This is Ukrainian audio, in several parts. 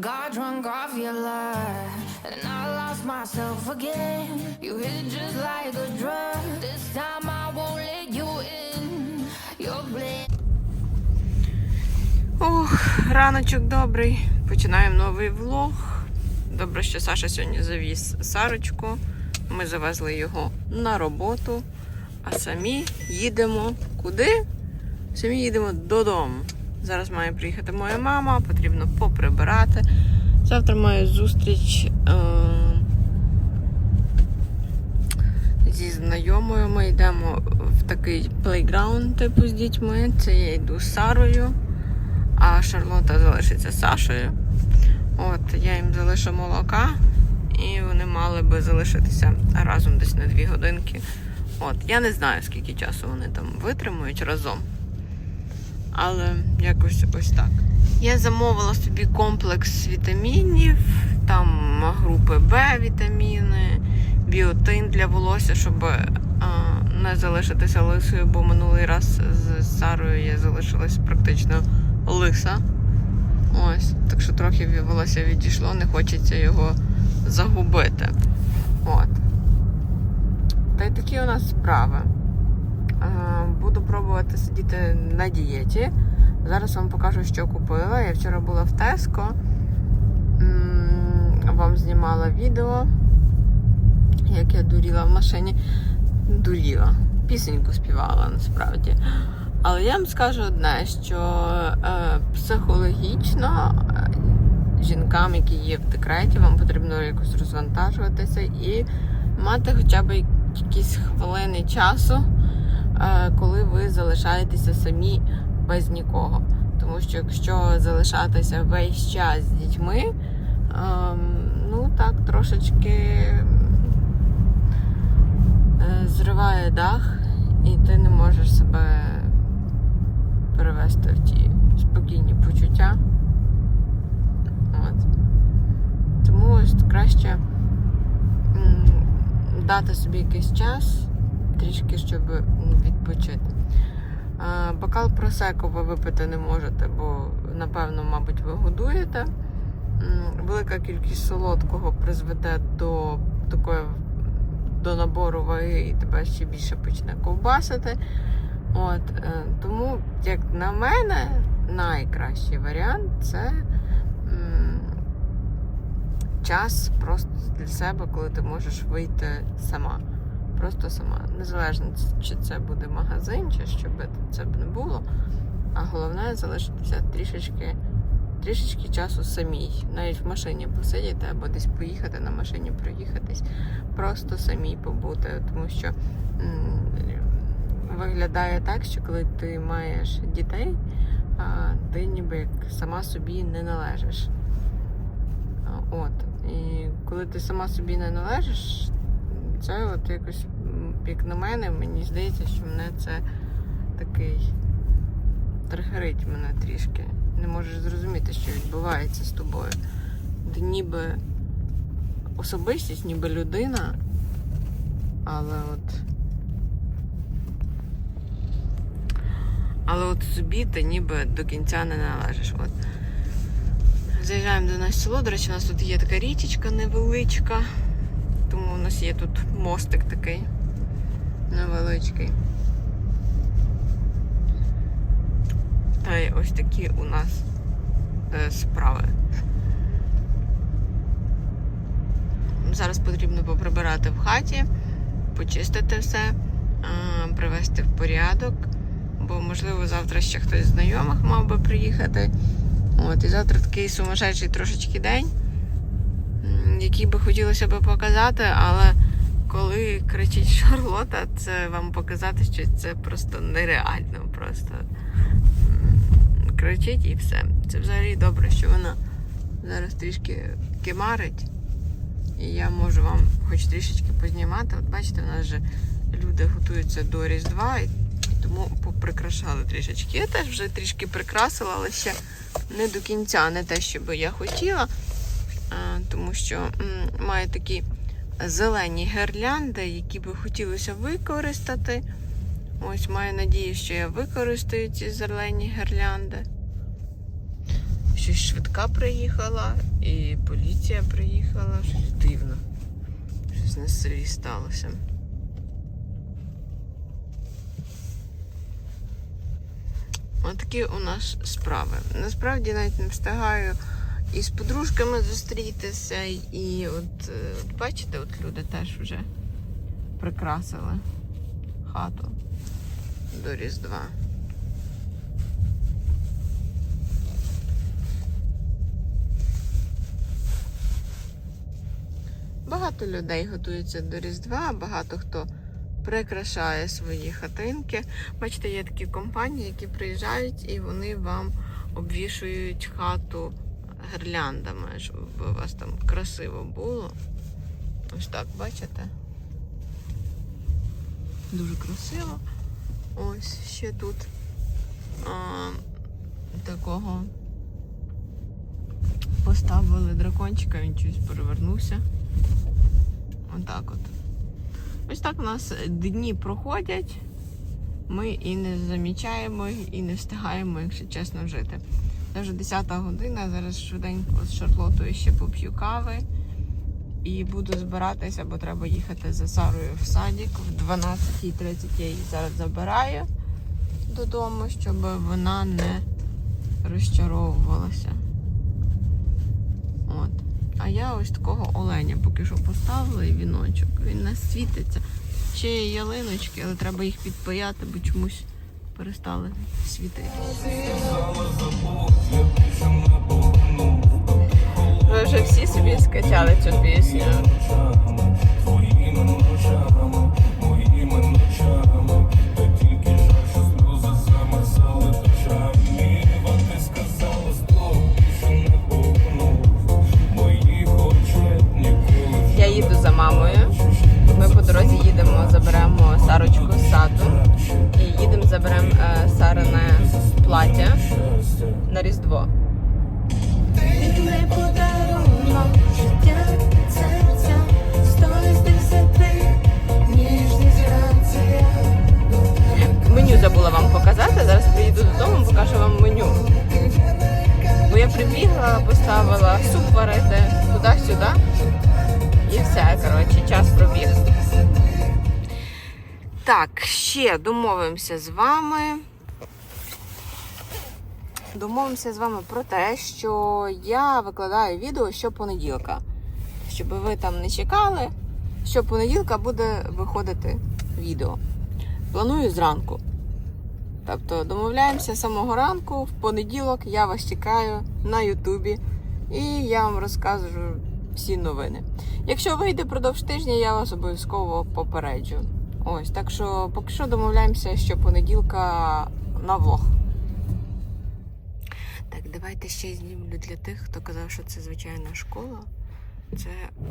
Got drunk off your lie, and I lost myself again. You hit just like a drug. This time I won't let you in. You're blame. Ох, раночок добрий. Починаємо новий влог. Добре, що Саша сьогодні завіз Сарочку. Ми завезли його на роботу, а самі їдемо куди? Самі їдемо додому. Зараз має приїхати моя мама, потрібно поприбирати. Завтра маю зустріч е- зі знайомою. Ми йдемо в такий плейграунд типу з дітьми. Це я йду з Сарою а Шарлота залишиться з Сашою. От, я їм залишу молока, і вони мали би залишитися разом десь на дві годинки. От, я не знаю, скільки часу вони там витримують разом. Але якось ось так. Я замовила собі комплекс вітамінів, там групи Б вітаміни, біотин для волосся, щоб а, не залишитися лисою, бо минулий раз з Сарою я залишилась практично лиса. Ось, так що трохи волосся відійшло, не хочеться його загубити. От. Та й такі у нас справи. Е, Буду пробувати сидіти на дієті. Зараз вам покажу, що купила. Я вчора була в Теско. Вам знімала відео, як я дуріла в машині. Дуріла. Пісеньку співала насправді. Але я вам скажу одне, що е, психологічно е, жінкам, які є в декреті, вам потрібно якось розвантажуватися і мати хоча б якісь хвилини часу, коли ви залишаєтеся самі без нікого. Тому що якщо залишатися весь час з дітьми, е, ну так трошечки е, зриває дах, і ти не можеш себе перевести в ті спокійні почуття. От. Тому ось краще дати собі якийсь час, трішки, щоб відпочити. Бокал просеко ви випити не можете, бо, напевно, мабуть, ви годуєте. Велика кількість солодкого призведе до такої до набору ваги і тебе ще більше почне ковбасити. От, е, тому, як на мене, найкращий варіант це час просто для себе, коли ти можеш вийти сама. Просто сама. Незалежно, чи це буде магазин, чи що би це б не було. А головне залишитися трішечки, трішечки часу самій. Навіть в машині посидіти або десь поїхати на машині проїхатись. Просто самій побути, тому що. виглядає так, що коли ти маєш дітей, ти ніби як сама собі не належиш. От. І коли ти сама собі не належиш, це от якось, як на мене, мені здається, що мене це такий тригерить мене трішки. Не можеш зрозуміти, що відбувається з тобою. Ти ніби особистість, ніби людина, але от. Але от собі ти ніби до кінця не належиш. От. Заїжджаємо до нас село. До речі, у нас тут є така річечка невеличка. Нас є тут мостик такий невеличкий. Та й ось такі у нас е, справи. Зараз потрібно поприбирати в хаті, почистити все, е, привести в порядок бо можливо завтра ще хтось з знайомих мав би приїхати. От, І завтра такий сумасшедший трошечки день, який би хотілося би показати, але коли кричить Шарлота, це вам показати, що це просто нереально. Просто кричить і все. Це взагалі добре, що вона зараз трішки кимарить. І я можу вам хоч трішечки познімати. От бачите, у нас же люди готуються до Різдва. І тому поприкрашали трішечки. Я теж вже трішки прикрасила, але ще не до кінця, не те, що би я хотіла, тому що м, маю такі зелені гірлянди, які би хотілося використати. Ось маю надію, що я використаю ці зелені гірлянди. щось швидка приїхала, і поліція приїхала. Щось дивно. Щось на селі сталося. Отакі у нас справи. Насправді навіть не встигаю і з подружками зустрітися, і от, е, от бачите, от люди теж вже прикрасили хату до Різдва. Багато людей готуються до Різдва, багато хто прикрашає свої хатинки. Бачите, є такі компанії, які приїжджають і вони вам обвішують хату гірляндами, щоб у вас там красиво було. Ось так, бачите? Дуже красиво. Ось ще тут а, такого поставили дракончика, він щось перевернувся. Отак от. Ось так у нас дні проходять. Ми і не замічаємо, і не встигаємо, якщо чесно, жити. Це вже 10 година, зараз швиденько з Шарлотою ще поп'ю кави. І буду збиратися, бо треба їхати за Сарою в садик. В 12.30 я її зараз забираю додому, щоб вона не розчаровувалася. От. А я ось такого оленя поки що поставила і віночок. Він не світиться. Ще є ялиночки, але треба їх підпаяти, бо чомусь перестали світити. Ви вже всі собі скачали цю пісню. Заберемо е, Сарине плаття на Різдво. Меню забула вам показати. Зараз приїду додому, покажу вам меню. Бо я прибігла, поставила суп варити туди-сюди. І все, коротше, час пробіг. Так, ще домовимося з вами. Домовимося з вами про те, що я викладаю відео щопонеділка. Щоб ви там не чекали, щопонеділка буде виходити відео. Планую зранку. Тобто домовляємося з самого ранку, в понеділок я вас чекаю на Ютубі і я вам розкажу всі новини. Якщо вийде продовж тижня, я вас обов'язково попереджу. Ось, так що поки що домовляємося, що понеділка на влог. Так, давайте ще знімлю для тих, хто казав, що це звичайна школа. Це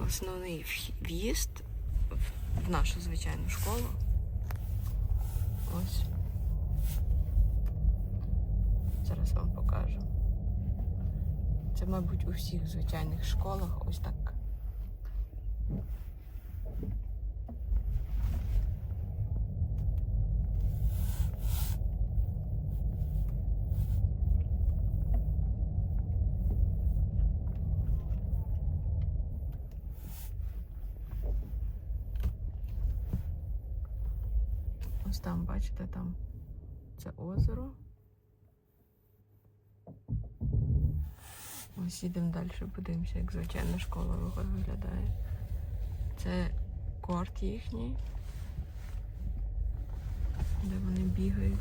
основний в'їзд в- нашу звичайну школу. Ось. Зараз вам покажу. Це, мабуть, у всіх звичайних школах ось так. Ось там, бачите, там це озеро. Ось їдемо далі, подивимося, як звичайна школа виглядає. Це корт їхній, де вони бігають.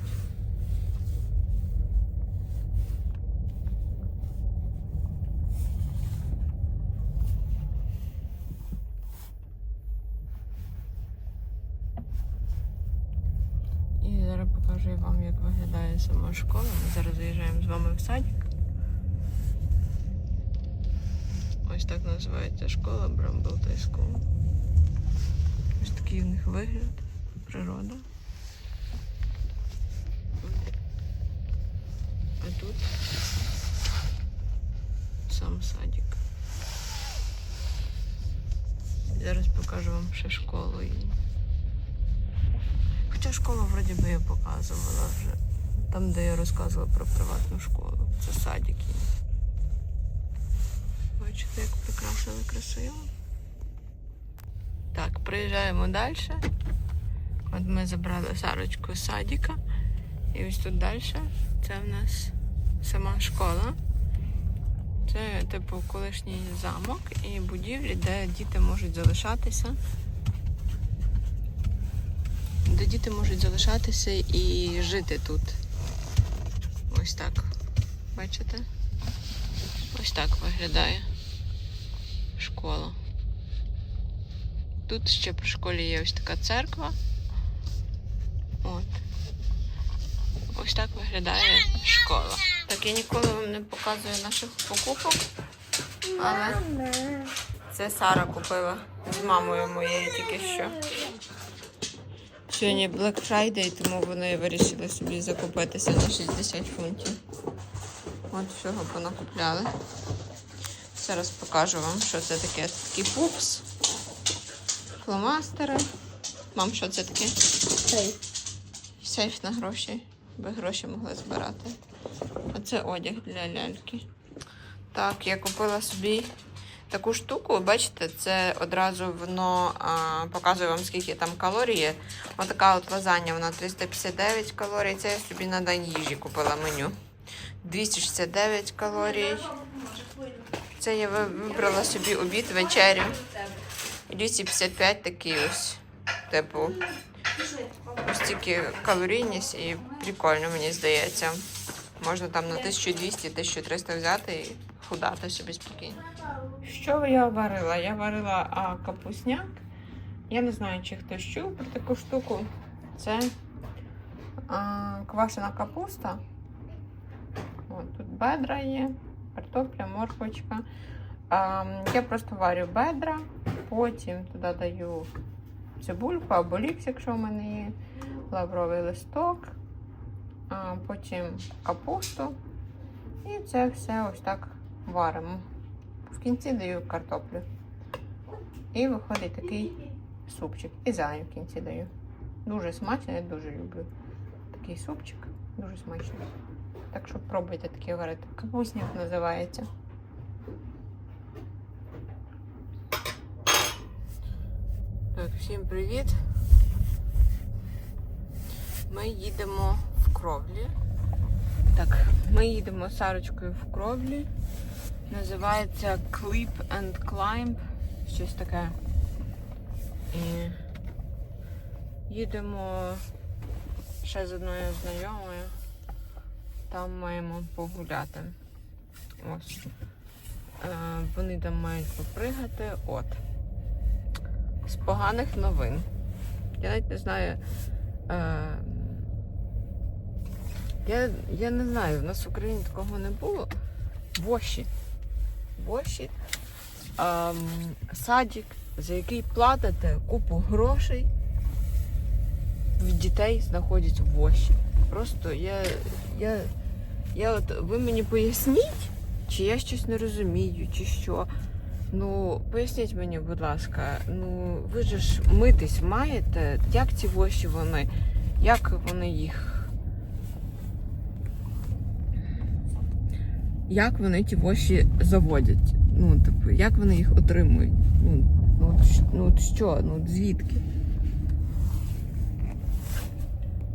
І зараз покажу вам, як виглядає сама школа. Ми зараз заїжджаємо з вами в садик. Ось так називається школа High Ось такий у них вигляд, природа. А тут сам садик. Зараз покажу вам ще школу. Хоча школу вроді би я показувала вже. Там, де я розказувала про приватну школу. Це садик. Бачите, як прикрашили красиво. Так, приїжджаємо далі. От ми забрали Сарочку з садика. І ось тут далі це в нас сама школа. Це, типу, колишній замок і будівлі, де діти можуть залишатися. Де діти можуть залишатися і жити тут. Ось так. Бачите? Ось так виглядає школа. Тут ще при школі є ось така церква. От. Ось так виглядає школа. Так я ніколи вам не показую наших покупок. Але це Сара купила з мамою моєю тільки що. Сьогодні Black Friday, тому вони вирішили собі закупитися на 60 фунтів. От всього понакупляли. Зараз покажу вам, що це таке. Це такий пупс, фломастери. Мам, що це таке? Сейф на гроші, би гроші могли збирати. А це одяг для ляльки. Так, я купила собі таку штуку. Бачите, це одразу воно а, показує вам, скільки там калорій є. Отака от лазанья, вона 359 калорій. Це я собі на день їжі купила меню. 269 калорій. Це я вибрала собі обід, вечерю. 255 такий ось. Типу, ось тільки калорійність і прикольно, мені здається. Можна там на 1200-1300 взяти і худати собі спокійно. Що я варила? Я варила а, капусняк. Я не знаю, чи хтось чув про таку штуку. Це а, квашена капуста. От, тут бедра є, картопля, морквочка. А, я просто варю бедра, потім туди даю цибульку або лікс, якщо в мене є, лавровий листок, а, потім капусту. І це все ось так варимо. В кінці даю картоплю. І виходить такий супчик. І зелень в кінці даю. Дуже смачно, я дуже люблю такий супчик. Дуже смачно. Так що пробуйте такі варити. Капусняк називається. Так, всім привіт. Ми їдемо в кровлі. Так, ми їдемо Сарочкою в кровлі. Називається Clip and Climb. Щось таке. І їдемо ще з одною знайомою. Там маємо погуляти. Ось. Е, вони там мають попригати. От. З поганих новин. Я навіть не знаю. Е, я, я не знаю, в нас в Україні такого не було. Воші. Воші. Ем, садик, за який платите купу грошей. В дітей знаходять в воші. Просто я, я, я от ви мені поясніть, чи я щось не розумію, чи що. Ну, поясніть мені, будь ласка, ну ви ж митись маєте, як ці воші вони, як вони їх. Як вони ті воші заводять? Ну, типу, як вони їх отримують? Ну, ну, ну що? Ну звідки?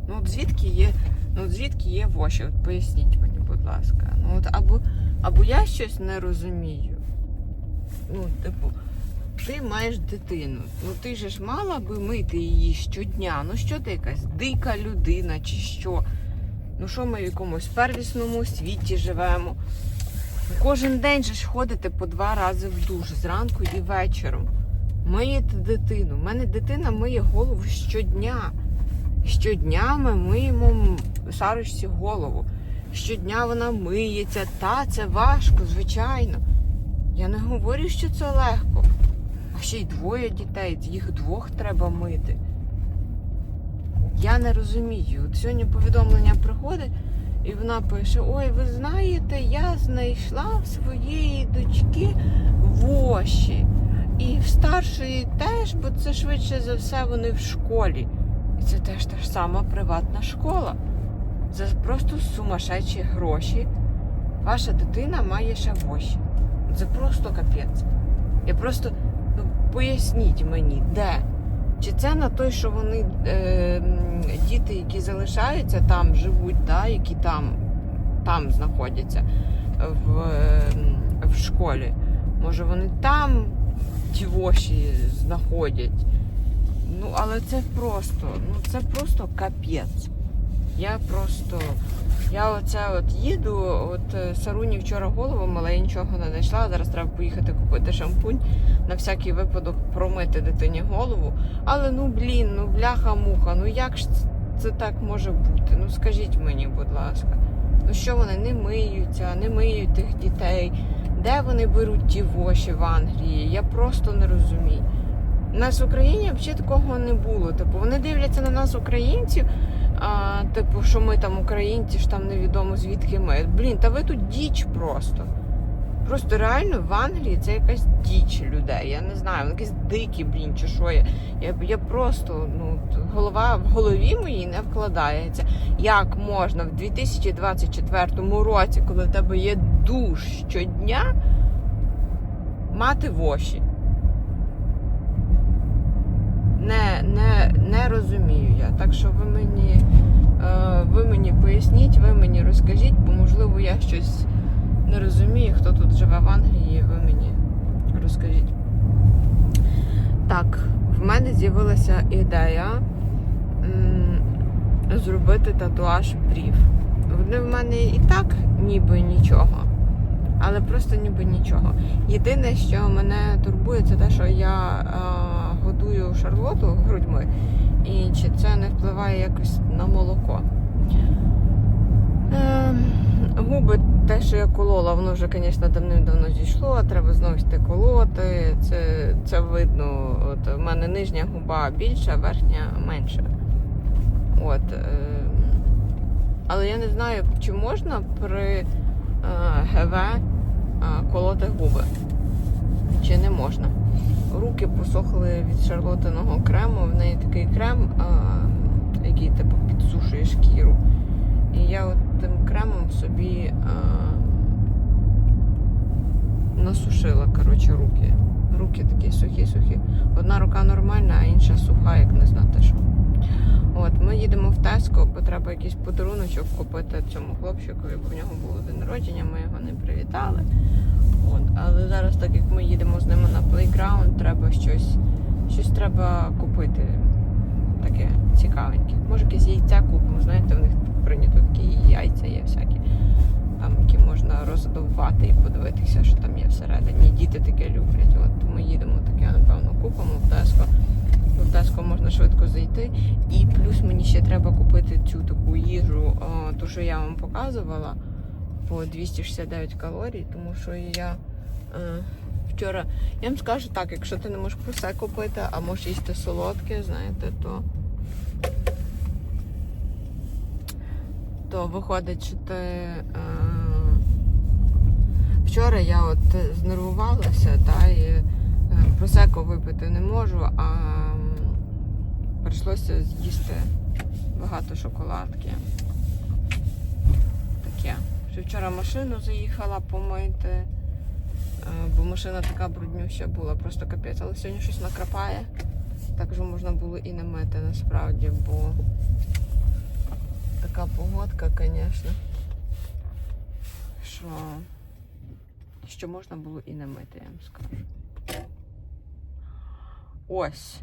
Ну звідки є, ну звідки є воші? От поясніть мені, будь ласка. Ну от або, або я щось не розумію. Ну, типу, ти маєш дитину. Ну ти ж мала би мити її щодня. Ну що ти якась дика людина чи що? Ну що ми в якомусь первісному світі живемо? Кожен день же ж ходите по два рази в душ, зранку і вечором. Миєте дитину. У мене дитина миє голову щодня. Щодня ми миємо Сарочці голову. Щодня вона миється. Та, це важко, звичайно. Я не говорю, що це легко. А ще й двоє дітей, їх двох треба мити. Я не розумію. От сьогодні повідомлення приходить, і вона пише: Ой, ви знаєте, я знайшла в своєї дочки воші. І в старшої теж, бо це швидше за все вони в школі. І це теж та ж сама приватна школа. За просто сумасшедші гроші. Ваша дитина має ще воші. це просто капець. Я просто ну, поясніть мені, де? Чи це на той, що вони е, діти, які залишаються там, живуть, да, які там, там знаходяться в, в школі? Може вони там ті воші знаходять? Ну, але це просто, ну це просто капець. Я просто. Я оце от їду, от е, Саруні вчора голову мила, я нічого не знайшла. Зараз треба поїхати купити шампунь на всякий випадок промити дитині голову. Але ну блін, ну бляха-муха, ну як ж це так може бути? Ну скажіть мені, будь ласка, ну що вони не миються, не миють тих дітей? Де вони беруть ті воші в Англії? Я просто не розумію. У нас в Україні взагалі такого не було. Типу, вони дивляться на нас, українців. А, типу, що ми там українці, ж там невідомо звідки ми. Блін, та ви тут діч просто. Просто реально в Англії це якась діч людей. Я не знаю, якісь дикі, блін, чи що. Я, я, я просто, ну, голова в голові моїй не вкладається. Як можна в 2024 році, коли в тебе є душ щодня, мати воші? Не, не, не розумію я. Так що ви мені, е, ви мені поясніть, ви мені розкажіть, бо можливо я щось не розумію, хто тут живе в Англії, ви мені розкажіть. Так, в мене з'явилася ідея зробити татуаж брів. Вони в мене і так ніби нічого. Але просто ніби нічого. Єдине, що мене турбує, це те, що я е, годую шарлоту грудьми, і чи це не впливає якось на молоко. Е, губи, те, що я колола, воно вже, звісно, давним-давно зійшло, треба знову йти колоти. Це, це видно. От, у мене нижня губа більша, верхня менша. От, е, але я не знаю, чи можна при е, ГВ е, колоти губи. Чи не можна? Руки посохли від шарлотиного крему. В неї такий крем, а, який типу підсушує шкіру. І я от тим кремом собі а, насушила коротше, руки. Руки такі сухі-сухі. Одна рука нормальна, а інша суха, як не знати що. От, ми їдемо в Теско, бо треба якийсь подаруночок купити цьому хлопчику, бо в нього було день народження, ми його не привітали. От, але зараз, так як ми їдемо з ними на плейграунд, треба щось, щось треба купити таке цікавеньке. Може якесь яйця купимо, знаєте, в них прийнято такі яйця є всякі, там, які можна роздовбати і подивитися, що там є всередині. Діти таке люблять. От ми їдемо таке, напевно, купимо в Теско. В можна швидко зайти. І плюс мені ще треба купити цю таку їжу, ту, що я вам показувала, по 269 калорій, тому що я е, вчора. Я вам скажу так, якщо ти не можеш все купити, а можеш їсти солодке, знаєте, то. То виходить, що ти. Е, вчора я от знервувалася, та, і е, просеко випити не можу, а прийшлося з'їсти багато шоколадки. Таке. Ще вчора машину заїхала помити, е, бо машина така бруднюща була, просто капець, але сьогодні щось накрапає. Так що можна було і не мити насправді, бо така погодка, звісно, що, що можна було і не мити, я вам скажу. Ось.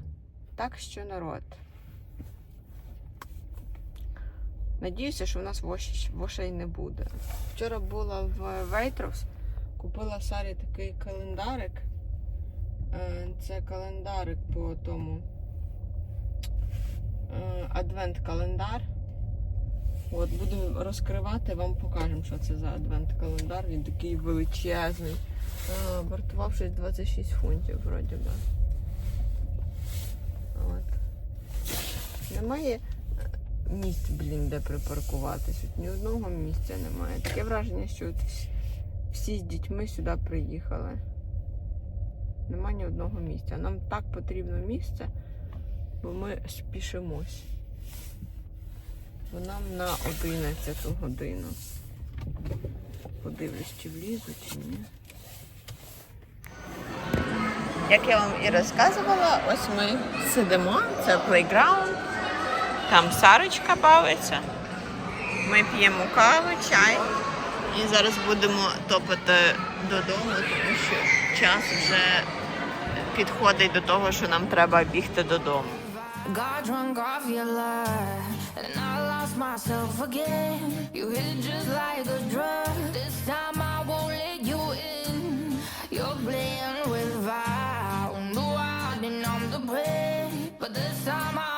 Так що народ. Надіюся, що в нас вош- вошей не буде. Вчора була в Waitrose, купила Сарі такий календарик. Е, Це календарик по тому е, адвент-календар. От, будемо розкривати, вам покажемо, що це за адвент-календар. Він такий величезний. Е, Вартував щось 26 фунтів, вроді би. От. Немає е, місць, блін, де припаркуватись. От ні одного місця немає. Таке враження, що от всі- з дітьми сюди приїхали. Нема ні одного місця. Нам так потрібно місце, бо ми спішимось. Бо нам на 11 годину. Подивлюсь, чи влізу, чи ні. Як я вам і розказувала, ось ми сидимо, це плейграунд, там Сарочка бавиться. Ми п'ємо каву, чай. І зараз будемо топати додому, тому що час вже підходить до того, що нам треба бігти додому. But this time I